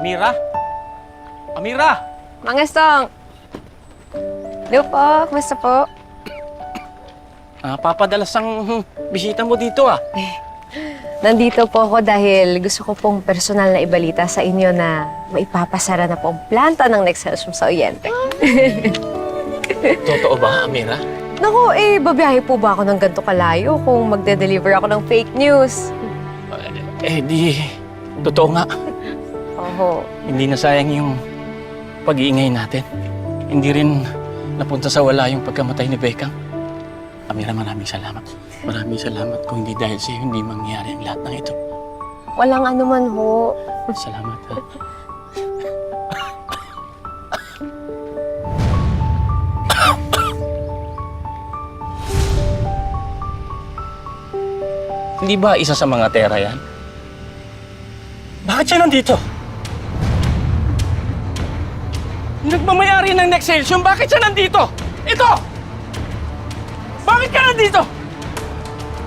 Amira? Amira! Mang Estong! Hello po, kumusta po? Ah, papadalas ang hmm, bisita mo dito ah. Nandito po ako dahil gusto ko pong personal na ibalita sa inyo na maipapasara na po ang planta ng Next Health sa Oriente. Totoo ba, Amira? Naku, eh, babiyahe po ba ako ng ganito kalayo kung magde-deliver ako ng fake news? Eh di, totoo nga. Oho. Hindi na sayang yung pag-iingay natin. Hindi rin napunta sa wala yung pagkamatay ni Beckham. Amira, maraming salamat. Maraming salamat. Kung hindi dahil sa'yo, hindi mangyari ang lahat ng ito. Walang anuman ho. Salamat ha. Hindi ba isa sa mga tera yan? Bakit siya nandito? Nagmamayari ng Nexelsium, bakit siya nandito? Ito! Bakit ka nandito?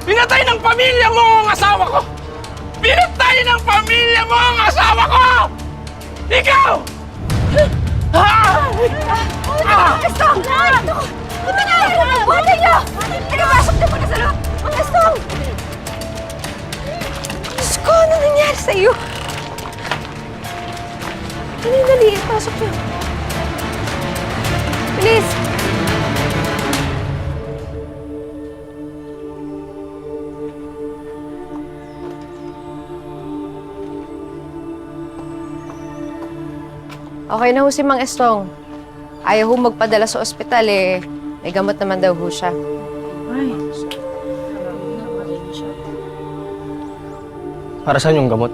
Pinatay ng pamilya mo ang asawa ko! Pinatay ng pamilya mo ang asawa ko! Ikaw! Ah! Ah! Estong! Ito! Ito na! Buhatay niyo! Nagapasok niyo muna sa loob! Mang Estong! Diyos ko, ano nangyari sa iyo? Dali, dali. Pasok niyo. Okay na ho si Mang Estong. Ayaw ho magpadala sa ospital eh. May gamot naman daw ho siya. Para saan yung gamot?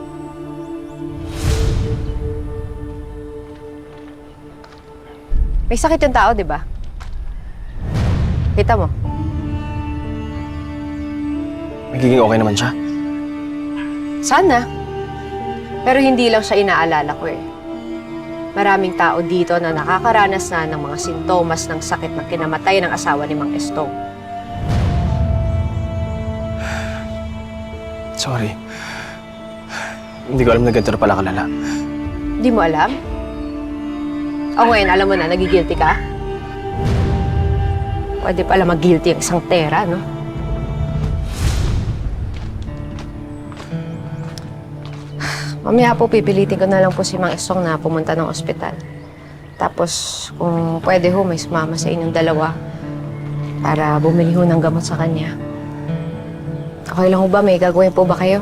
May sakit yung tao, di ba? Kita mo. Magiging okay naman siya. Sana. Pero hindi lang siya inaalala ko eh. Maraming tao dito na nakakaranas na ng mga sintomas ng sakit ng kinamatay ng asawa ni Mang Estong. Sorry. Hindi ko alam na ganito na pala kalala. Di mo alam? O ngayon, alam mo na, nagigilty ka? Pwede pala mag-guilty ang isang tera, no? Mamaya po, pipilitin ko na lang po si Mang Estong na pumunta ng ospital. Tapos, kung pwede ho, may sumama sa inyong dalawa para bumili ho ng gamot sa kanya. Okay lang ho ba? May gagawin po ba kayo?